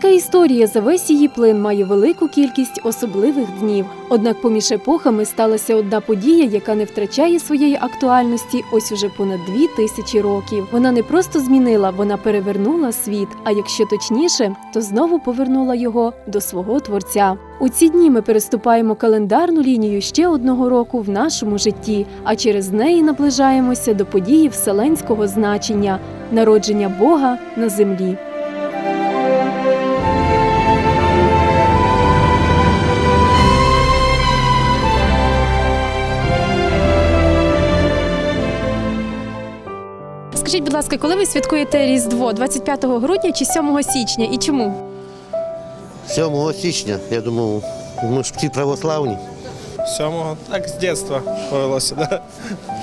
Людська історія за весь її плин має велику кількість особливих днів. Однак поміж епохами сталася одна подія, яка не втрачає своєї актуальності ось уже понад дві тисячі років. Вона не просто змінила, вона перевернула світ. А якщо точніше, то знову повернула його до свого творця. У ці дні ми переступаємо календарну лінію ще одного року в нашому житті, а через неї наближаємося до події вселенського значення народження Бога на землі. Скажіть, будь ласка, коли ви святкуєте Різдво 25 грудня чи 7 січня і чому? 7 січня, я думав, ми ж всі православні. Сьомого, так з дитинства повелося, да?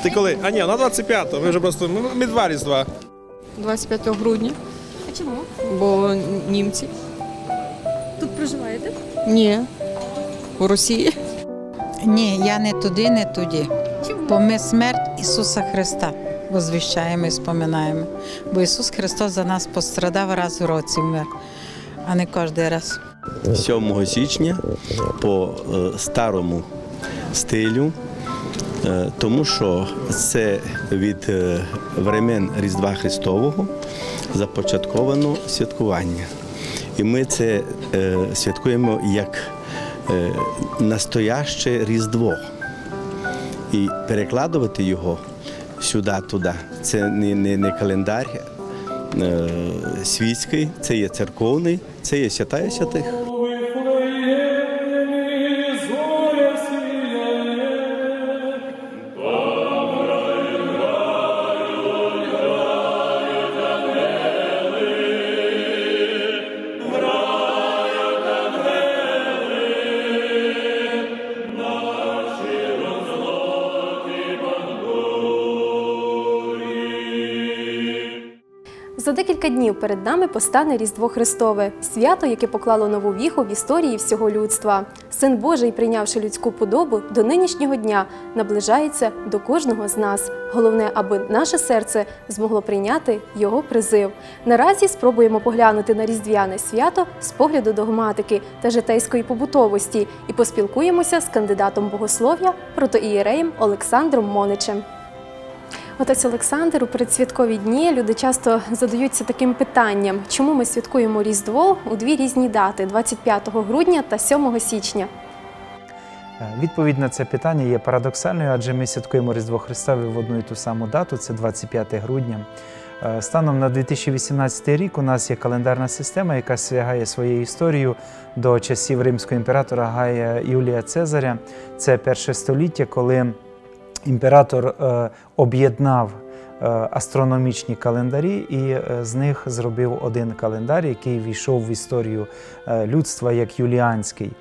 Ти коли? А ні, на 25-го, ми вже просто ми, ми два різдва. 25 грудня, А чому? бо німці. Тут проживаєте? Ні. У Росії. Ні, я не туди, не туди. Чому? Бо ми смерть Ісуса Христа возвіщаємо і споминаємо. Бо Ісус Христос за нас пострадав раз у році вмер, а не кожен раз. 7 січня по е, старому стилю, е, тому що це від е, времен Різдва Христового започатковано святкування. І ми це святкуємо як настояще Різдво. І перекладувати його сюди-туди. Це не, не, не календар е, світський, це є церковний, це є святая святих. Декілька днів перед нами постане Різдво Христове, свято, яке поклало нову віху в історії всього людства. Син Божий, прийнявши людську подобу, до нинішнього дня наближається до кожного з нас. Головне, аби наше серце змогло прийняти його призив. Наразі спробуємо поглянути на різдвяне свято з погляду догматики та житейської побутовості і поспілкуємося з кандидатом богослов'я протоієреєм Олександром Моничем. Отець Олександр, у передсвяткові дні люди часто задаються таким питанням, чому ми святкуємо Різдво у дві різні дати 25 грудня та 7 січня. Е, Відповідь на це питання є парадоксальною, адже ми святкуємо Різдво Христове в одну і ту саму дату, це 25 грудня. Е, Станом на 2018 рік у нас є календарна система, яка сягає своєю історією до часів римського імператора Гая Юлія Цезаря. Це перше століття, коли імператор е, об'єднав е, астрономічні календарі і е, з них зробив один календар, який війшов в історію людства як юліанський.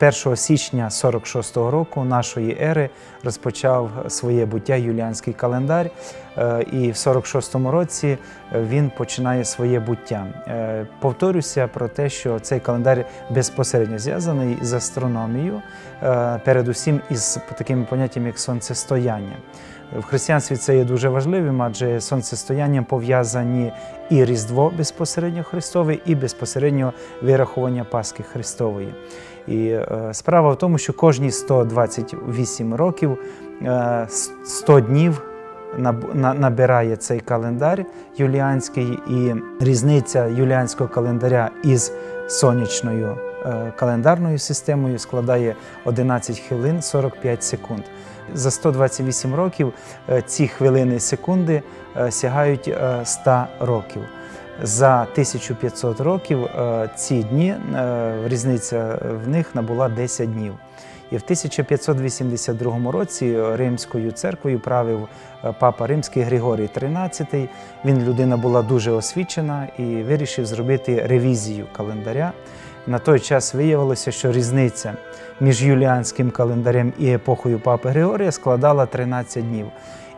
З 1 січня 46-го року нашої ери розпочав своє буття юліанський календар, е, і в 46-му році він починає своє буття. Е, Повторюся про те, що цей календар безпосередньо зв'язаний з астрономією, е, передусім із такими поняттями, як сонцестояння. В християнстві це є дуже важливим, адже сонцестоянням пов'язані і Різдво безпосередньо Христове, і безпосередньо вирахування Пасхи Христової. І е, справа в тому, що кожні 128 років, е, 100 днів набирає цей календар юліанський, і різниця юліанського календаря із сонячною е, календарною системою складає 11 хвилин 45 секунд. За 128 років е, ці хвилини секунди е, сягають е, 100 років. За 1500 років е, ці дні, е, різниця в них набула 10 днів. І в 1582 році Римською церквою правив е, папа Римський Григорій XIII. Він людина була дуже освічена і вирішив зробити ревізію календаря. На той час виявилося, що різниця між юліанським календарем і епохою папи Григорія складала 13 днів.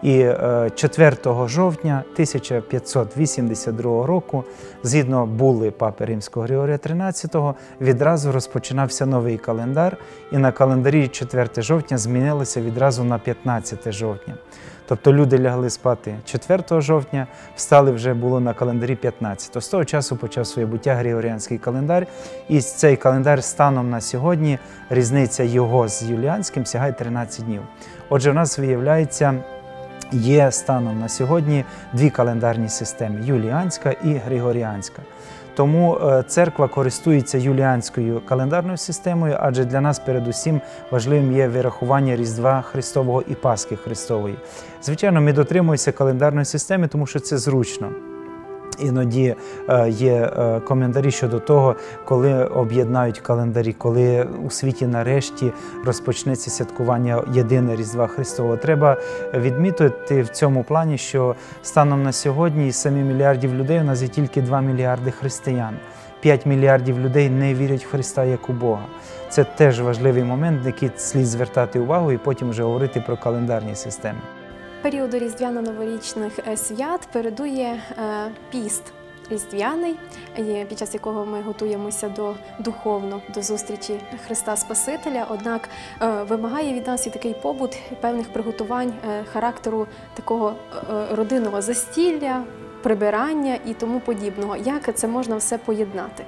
І е, 4 жовтня 1582 року, згідно були Папи Римського Григорія XIII, відразу розпочинався новий календар, і на календарі 4 жовтня змінилося відразу на 15 жовтня. Тобто люди лягли спати 4 жовтня, встали вже було на календарі 15. З того часу почав своє буття Григоріанський календар. І цей календар станом на сьогодні, різниця його з юліанським сягає 13 днів. Отже, у нас виявляється. Є станом на сьогодні дві календарні системи юліанська і григоріанська. Тому е, церква користується юліанською календарною системою, адже для нас передусім важливим є вирахування Різдва Христового і Пасхи Христової. Звичайно, ми дотримуємося календарної системи, тому що це зручно. Іноді е, є е, коментарі щодо того, коли об'єднають календарі, коли у світі нарешті розпочнеться святкування єдине Різдва Христового. Треба відмітити в цьому плані, що станом на сьогодні із 7 мільярдів людей у нас є тільки 2 мільярди християн. 5 мільярдів людей не вірять в Христа як у Бога. Це теж важливий момент, на який слід звертати увагу і потім вже говорити про календарні системи. Періоду різдвяно-новорічних е, свят передує е, піст різдвяний, під час якого ми готуємося до духовно до зустрічі Христа Спасителя. Однак е, вимагає від нас і такий побут певних приготувань характеру такого родинного застілля, прибирання і тому подібного. Як це можна все поєднати?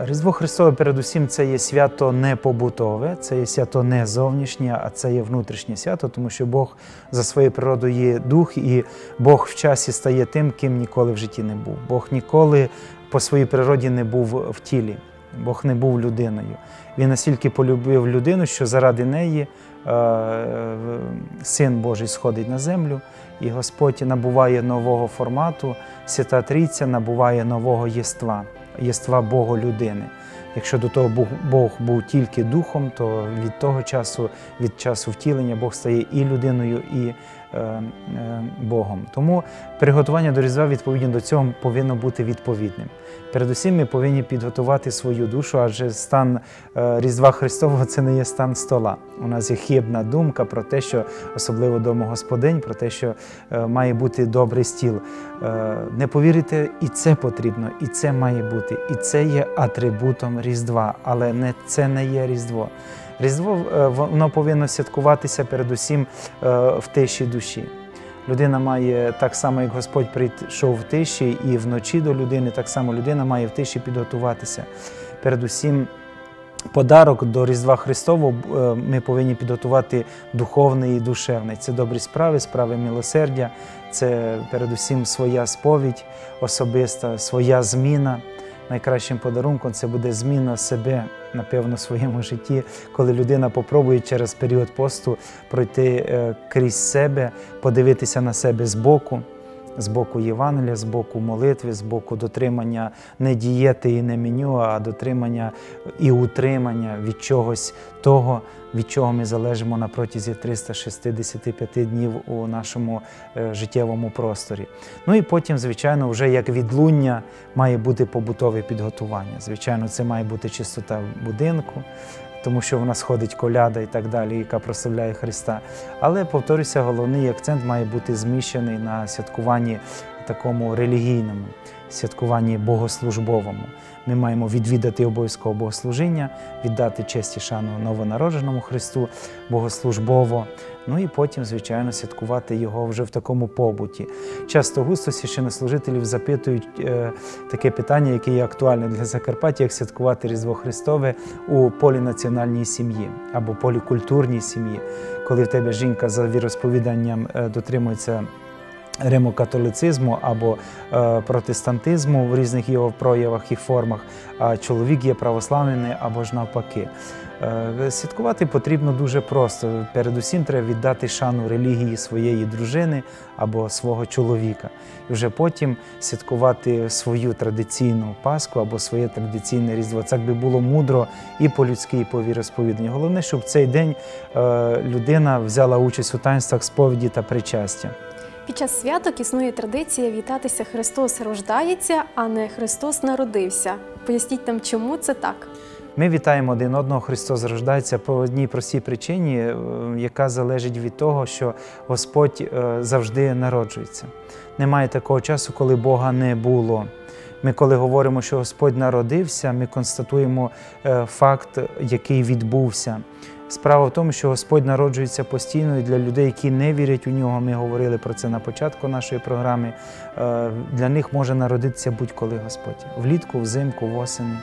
Різдво Христове, передусім, це є свято не побутове, це є свято не зовнішнє, а це є внутрішнє свято, тому що Бог за своєю природою є дух, і Бог в часі стає тим, ким ніколи в житті не був. Бог ніколи по своїй природі не був в тілі. Бог не був людиною. Він настільки полюбив людину, що заради неї е, Син Божий сходить на землю, і Господь набуває нового формату, Свята Трійця набуває нового єства, єства Бога людини. Якщо до того Бог, був тільки духом, то від того часу, від часу втілення, Бог стає і людиною, і Богом. Тому приготування до Різдва відповідно до цього повинно бути відповідним. Передусім, ми повинні підготувати свою душу, адже стан е, Різдва Христового це не є стан стола. У нас є хибна думка про те, що особливо домогосподинь, про те, що е, має бути добрий стіл. Е, Не повірите, і це потрібно, і це має бути, і це є атрибутом Різдва, але не це не є Різдво. Різдво е, воно повинно святкуватися передусім е, в тиші душі. Людина має так само, як Господь прийшов в тиші, і вночі до людини, так само людина має в тиші підготуватися. Передусім, подарок до Різдва Христового е, ми повинні підготувати духовний і душевний. Це добрі справи, справи милосердя, це передусім своя сповідь особиста, своя зміна. Найкращим подарунком це буде зміна себе, напевно, в своєму житті, коли людина попробує через період посту пройти е, крізь себе, подивитися на себе збоку, з боку Євангелія, з боку молитви, з боку дотримання не дієти і не меню, а дотримання і утримання від чогось того, від чого ми залежимо на протязі 365 днів у нашому е, життєвому просторі. Ну і потім, звичайно, вже як відлуння має бути побутове підготування. Звичайно, це має бути чистота будинку. Тому що в нас ходить коляда і так далі, яка прославляє Христа. Але повторюся, головний акцент має бути зміщений на святкуванні такому релігійному, святкуванні богослужбовому. Ми маємо відвідати обов'язково богослужіння, віддати честь і шану новонародженому Христу богослужбово. Ну і потім, звичайно, святкувати його вже в такому побуті. Часто густо священнослужителів запитують е, таке питання, яке є актуальне для Закарпаття, як святкувати Різдво Христове у полінаціональній сім'ї або полікультурній сім'ї, коли в тебе жінка за віросповіданням е, дотримується римокатолицизму або е, протестантизму в різних його проявах і формах, а чоловік є православний або ж навпаки. Е, Святкувати потрібно дуже просто. Передусім треба віддати шану релігії своєї дружини або свого чоловіка. І вже потім святкувати свою традиційну Пасху або своє традиційне Різдво. Це би було мудро і по-людськи, і по віросповіданню. Головне, щоб в цей день е, людина взяла участь у таїнствах сповіді та причастя. Під час святок існує традиція вітатися Христос рождається, а не Христос народився. Поясніть нам, чому це так? Ми вітаємо один одного. Христос рождається по одній простій причині, е, яка залежить від того, що Господь е, завжди народжується. Немає такого часу, коли Бога не було. Ми, коли говоримо, що Господь народився, ми констатуємо е, факт, який відбувся. Справа в тому, що Господь народжується постійно і для людей, які не вірять у нього. Ми говорили про це на початку нашої програми. е, Для них може народитися будь-коли Господь влітку, взимку, восени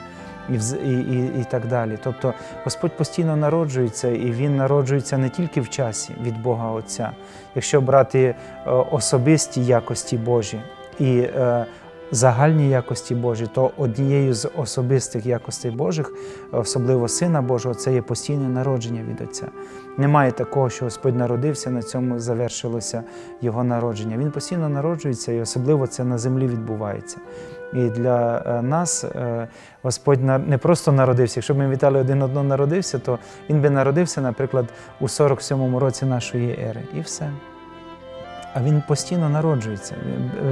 і, і, і, так далі. Тобто Господь постійно народжується, і Він народжується не тільки в часі від Бога Отця. Якщо брати е, особисті якості Божі і е, загальні якості Божі, то однією з особистих якостей Божих, особливо Сина Божого, це є постійне народження від Отця. Немає такого, що Господь народився, на цьому завершилося Його народження. Він постійно народжується, і особливо це на землі відбувається. І для е, нас е, Господь не просто народився. Якщо б ми вітали один одного народився, то він би народився, наприклад, у 47-му році нашої ери. І все. А він постійно народжується.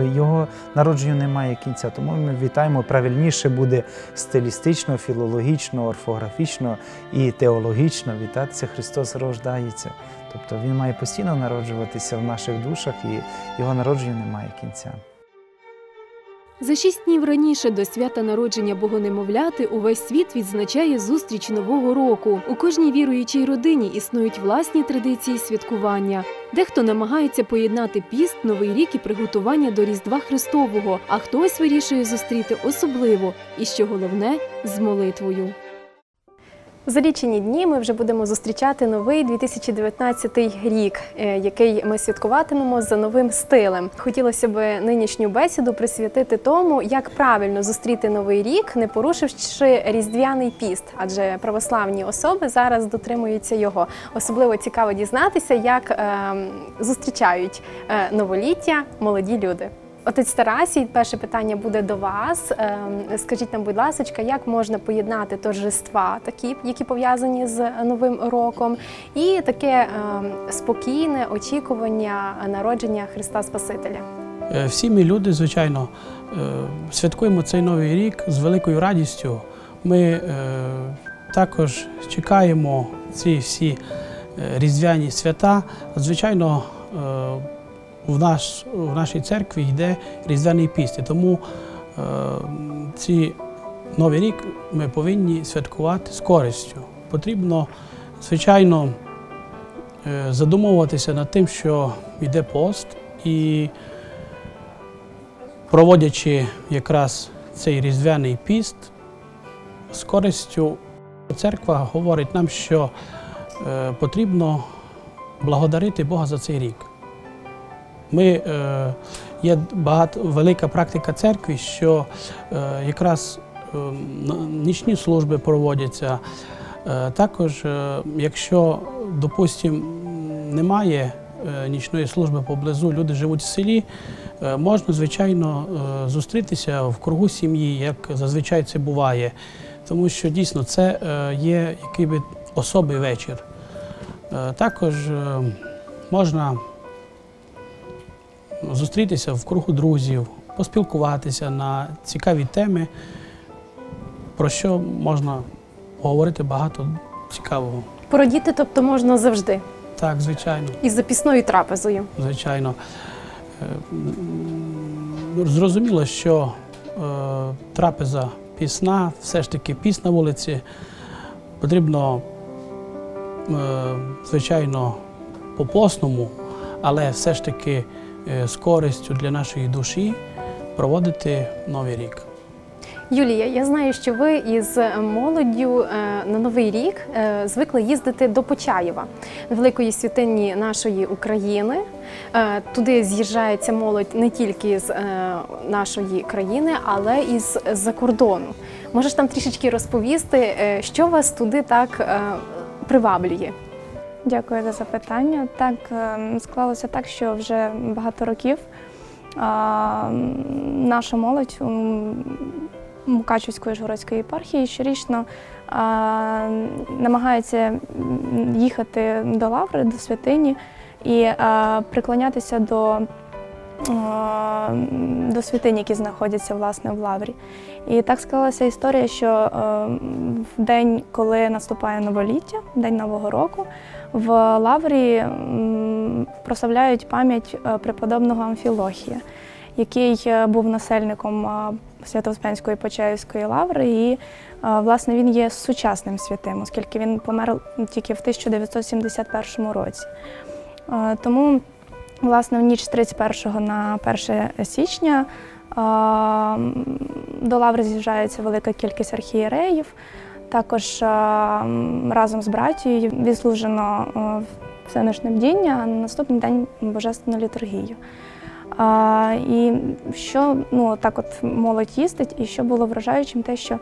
Е, Його народженню немає кінця. Тому ми вітаємо правильніше буде стилістично, філологічно, орфографічно і теологічно вітатися. Христос рождається. Тобто він має постійно народжуватися в наших душах, і його народженню немає кінця. За шість днів раніше до свята народження Богонемовляти увесь світ відзначає зустріч Нового року. У кожній віруючій родині існують власні традиції святкування. Дехто намагається поєднати піст, новий рік і приготування до Різдва Христового, а хтось вирішує зустріти особливо і що головне з молитвою. За лічені дні ми вже будемо зустрічати новий 2019 рік, е, який ми святкуватимемо за новим стилем. Хотілося б нинішню бесіду присвятити тому, як правильно зустріти новий рік, не порушивши різдвяний піст, адже православні особи зараз дотримуються його. Особливо цікаво дізнатися, як е, зустрічають новоліття молоді люди. Отець Тарасій, перше питання буде до вас. Ем, Скажіть нам, будь ласка, як можна поєднати торжества, такі, які пов'язані з Новим роком, і таке ем, спокійне очікування народження Христа Спасителя? Е, Всі ми люди, звичайно, е, святкуємо цей новий рік з великою радістю. Ми е, також чекаємо ці всі різдвяні свята. Звичайно, в, наш, в нашій церкві йде різдвяний піст. І тому е, ці новий рік ми повинні святкувати з користю. Потрібно, звичайно, е, задумуватися над тим, що йде пост, і проводячи якраз цей різдвяний піст з користю, церква говорить нам, що е, потрібно благодарити Бога за цей рік. Ми, е, є багато, велика практика церкви, що е, якраз е, нічні служби проводяться. Також, якщо, допустимо, немає нічної служби поблизу, люди живуть в селі, можна, звичайно, зустрітися в кругу сім'ї, як зазвичай це буває. Тому що дійсно це є який би особий вечір. Також можна зустрітися в кругу друзів, поспілкуватися на цікаві теми, про що можна говорити багато цікавого. Породіти, тобто можна завжди, Так, звичайно, із запісною трапезою. звичайно. Е, Зрозуміло, що е, трапеза пісна, все ж таки піс на вулиці. Потрібно, е, звичайно, по-посному, але все ж таки з користю для нашої душі проводити новий рік. Юлія, я знаю, що ви із молоддю е, на новий рік е, звикли їздити до Почаєва, великої святині нашої України. Е, Туди з'їжджається молодь не тільки з е, нашої країни, але і з за кордону. Можеш там трішечки розповісти, е, що вас туди так е, приваблює? Дякую за запитання. Так, ем, склалося так, що вже багато років наша молодь Мукачівської Жгородської єпархії щорічно намагається їхати до Лаври, до святині і приклонятися до до святинь, які знаходяться власне в лаврі. І так склалася історія, що е, в день, коли наступає новоліття, день Нового року, в лаврі прославляють пам'ять е, преподобного Амфілохія, який е, був насельником Свято-Успенської Почаївської лаври. І власне він є сучасним святим, оскільки він помер тільки в 1971 році. Тому, власне, в ніч з 31 на 1 січня до лаври з'їжджається велика кількість архієреїв. Також разом з братією відслужено е, всенишне бдіння, а на наступний день божественну літургію. І що ну, так от молодь їздить, і що було вражаючим, те, що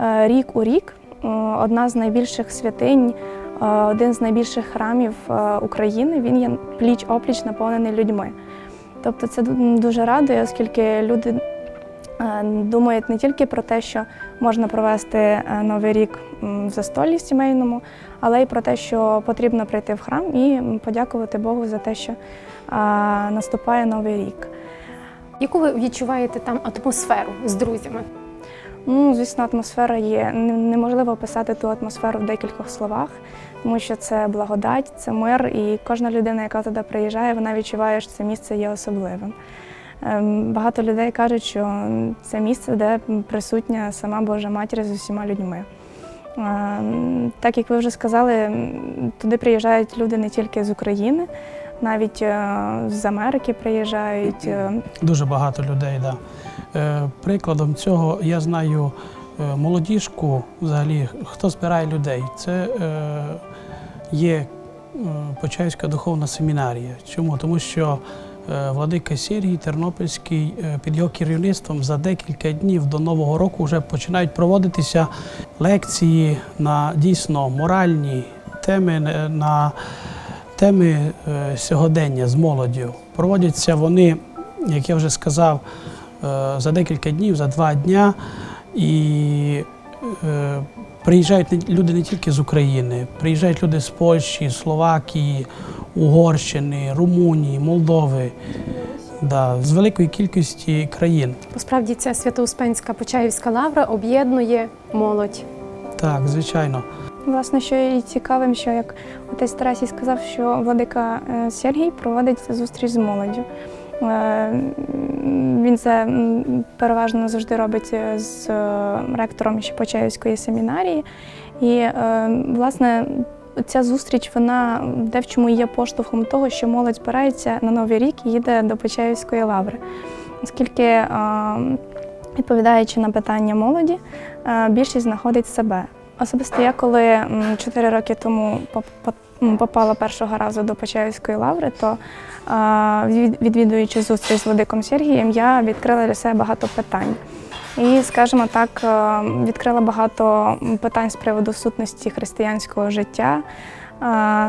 е, рік у рік е, одна з найбільших святинь, е, один з найбільших храмів України, він є пліч-опліч наповнений людьми. Тобто це дуже радує, оскільки люди е, думають не тільки про те, що можна провести е, новий рік в застолі сімейному, але й про те, що потрібно прийти в храм і подякувати Богу за те, що наступає новий рік. Яку ви відчуваєте там атмосферу з друзями? Ну, звісно, атмосфера є. Неможливо описати ту атмосферу в декількох словах, тому що це благодать, це мир, і кожна людина, яка туди приїжджає, вона відчуває, що це місце є особливим. Ем, Багато людей кажуть, що це місце, де присутня сама Божа Матір з усіма людьми. Ем, Так як ви вже сказали, туди приїжджають люди не тільки з України, навіть е, з Америки приїжджають. е, Дуже багато людей. Да. Е, прикладом цього я знаю молодіжку, взагалі, хто збирає людей. Це е, є е, Почаївська духовна семінарія. Чому? Тому що е, владика Сергій Тернопільський е, під його керівництвом за декілька днів до Нового року вже починають проводитися лекції на дійсно моральні теми, е, на теми е, сьогодення з молоддю. Проводяться вони, як я вже сказав, е, за декілька днів, за два дня. І е, приїжджають не- люди не тільки з України, приїжджають люди з Польщі, Словакії, Угорщини, Румунії, Молдови, да, з великої кількості країн. Насправді ця Свято-Успенська Почаївська лавра об'єднує молодь. Так, звичайно. Власне, що і цікавим, що як отець Тарасій сказав, що владика е, Сергій проводить зустріч з молоддю. Е, Він це переважно завжди робить е, з е, ректором Почаївської семінарії. І, власне, ця зустріч вона де в чому є поштовхом того, що молодь збирається на Новий рік і їде до Почаївської лаври. Оскільки, відповідаючи на питання молоді, більшість знаходить себе. Особисто я, коли 4 роки тому попала першого разу до Почаївської лаври, то відвідуючи зустріч з Владиком Сергієм, я відкрила для себе багато питань. І, скажімо так, е, відкрила багато питань з приводу сутності християнського життя,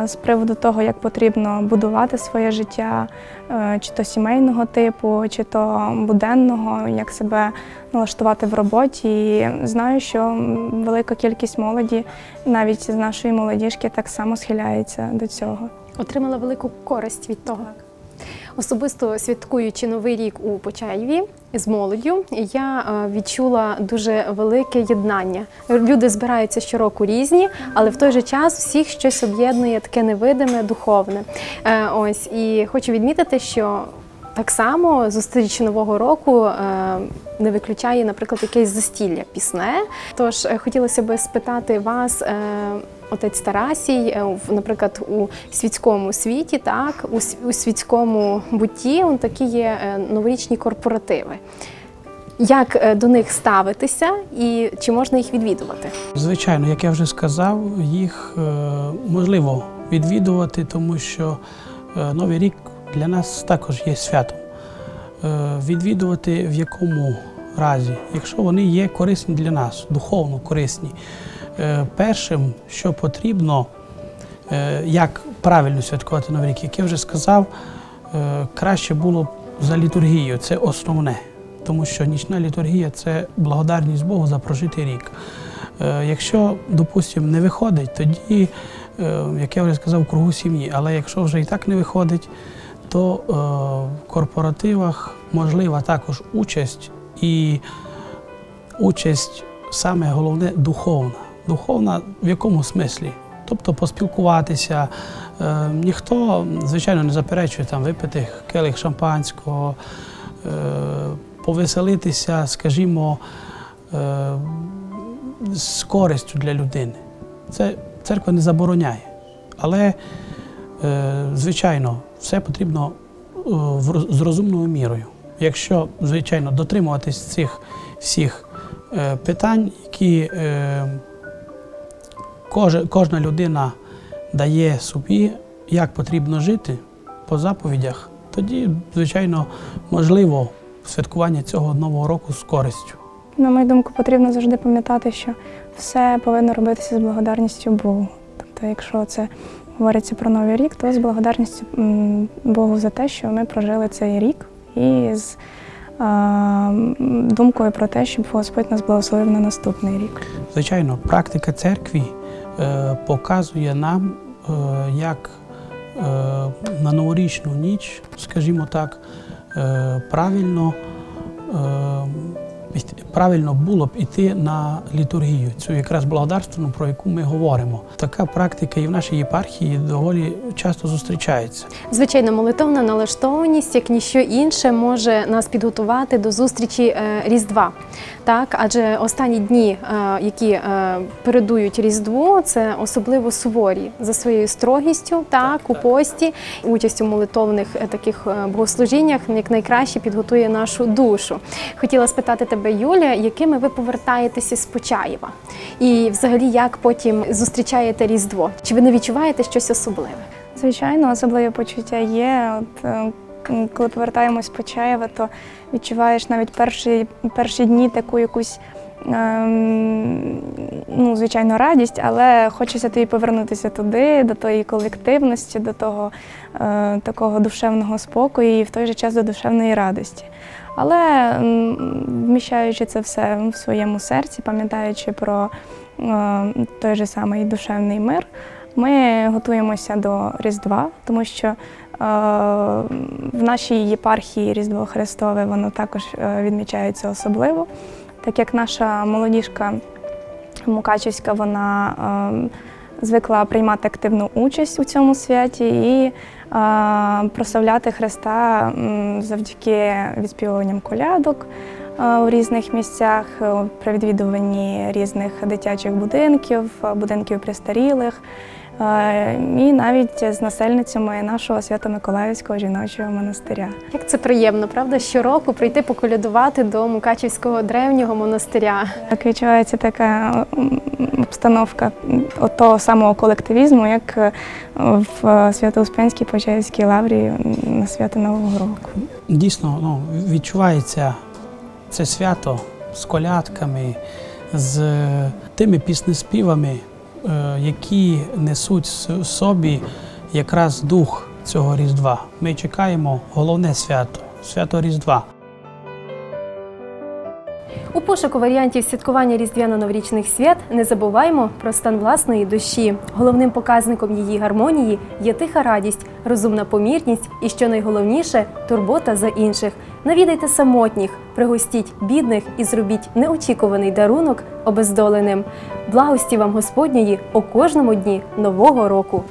з приводу того, як потрібно будувати своє життя, е, чи то сімейного типу, чи то буденного, як себе налаштувати в роботі. І знаю, що велика кількість молоді, навіть з нашої молодіжки, так само схиляється до цього. Отримала велику користь від того. Особисто святкуючи новий рік у Почаєві з молоддю, я е, відчула дуже велике єднання. Люди збираються щороку різні, але в той же час всіх щось об'єднує таке невидиме, духовне. Е, Ось і хочу відмітити, що так само зустріч нового року е, не виключає, наприклад, якесь застілля пісне. Тож хотілося би спитати вас. Отець Тарасій, е, наприклад, у світському світі, так, у, світському бутті такі є е, новорічні корпоративи. Як е, до них ставитися і чи можна їх відвідувати? Звичайно, як я вже сказав, їх можливо відвідувати, тому що Новий рік для нас також є святом. Відвідувати в якому разі, якщо вони є корисні для нас, духовно корисні. Е, Першим, що потрібно, е, як правильно святкувати Новий рік, як я вже сказав, е, краще було б за літургією, це основне. Тому що нічна літургія це благодарність Богу за прожитий рік. Якщо, допустимо, не виходить, тоді, як я вже сказав, в кругу сім'ї. Але якщо вже і так не виходить, то в корпоративах можлива також участь і участь саме головне духовна. Духовна в якому смислі? Тобто поспілкуватися. Е, ніхто, звичайно, не заперечує там випити келих шампанського, е, повеселитися, скажімо, е, з користю для людини. Це церква не забороняє. Але, звичайно, все потрібно з розумною мірою. Якщо, звичайно, дотримуватись цих всіх питань, які кожна людина дає собі, як потрібно жити по заповідях, тоді, звичайно, можливо святкування цього нового року з користю. На мою думку, потрібно завжди пам'ятати, що все повинно робитися з благодарністю Богу. Тобто, якщо це говориться про новий рік, то з благодарністю Богу за те, що ми прожили цей рік, і з думкою про те, щоб Господь нас благословив на наступний рік. Звичайно, практика церкви е, показує нам, е, як е, на новорічну ніч, скажімо так, е, правильно, е, правильно було б іти на літургію, цю якраз благодарственну, про яку ми говоримо. Така практика і в нашій єпархії доволі часто зустрічається. Звичайно, молитовна налаштованість, як ніщо інше, може нас підготувати до зустрічі е, Різдва. Так, адже останні дні, е, які е, передують Різдву, це особливо суворі за своєю строгістю, так, у пості, участь у молитовних таких богослужіннях як найкраще підготує нашу душу. Хотіла спитати тебе, Юля, якими ви повертаєтеся з Почаєва? І взагалі як потім зустрічаєте Різдво? Чи ви не відчуваєте щось особливе? Звичайно, особливі почуття є. От, е, коли повертаємось з Почаєва, то відчуваєш навіть перші, перші дні таку якусь, ем, ну, звичайно, радість, але хочеться тобі повернутися туди, до тої колективності, до того е, такого душевного спокою і в той же час до душевної радості. Але вміщаючи це все в своєму серці, пам'ятаючи про е, той же самий душевний мир, ми готуємося до Різдва, тому що е, в нашій єпархії Різдво Христове воно також е, відмічається особливо, так як наша молодіжка Мукачівська, вона е, звикла приймати активну участь у цьому святі і прославляти Христа завдяки відспівуванням колядок у різних місцях, при відвідуванні різних дитячих будинків, будинків престарілих. І навіть з насельницями нашого Свято-Миколаївського жіночого монастиря. Як це приємно, правда? Щороку прийти поколядувати до Мукачівського древнього монастиря. Так відчувається така обстановка от того самого колективізму, як е, в Свято-Успенській Почаївській лаврі на свято Нового року. Дійсно, ну, відчувається це свято з колядками, з тими піснеспівами, які несуть в собі якраз дух цього Різдва. Ми чекаємо головне свято свято Різдва. У пошуку варіантів святкування різдвяно-новорічних свят не забуваємо про стан власної душі. Головним показником її гармонії є тиха радість, розумна помірність і, що найголовніше, турбота за інших. Навідайте самотніх, пригостіть бідних і зробіть неочікуваний дарунок обездоленим. Благості вам Господньої у кожному дні нового року.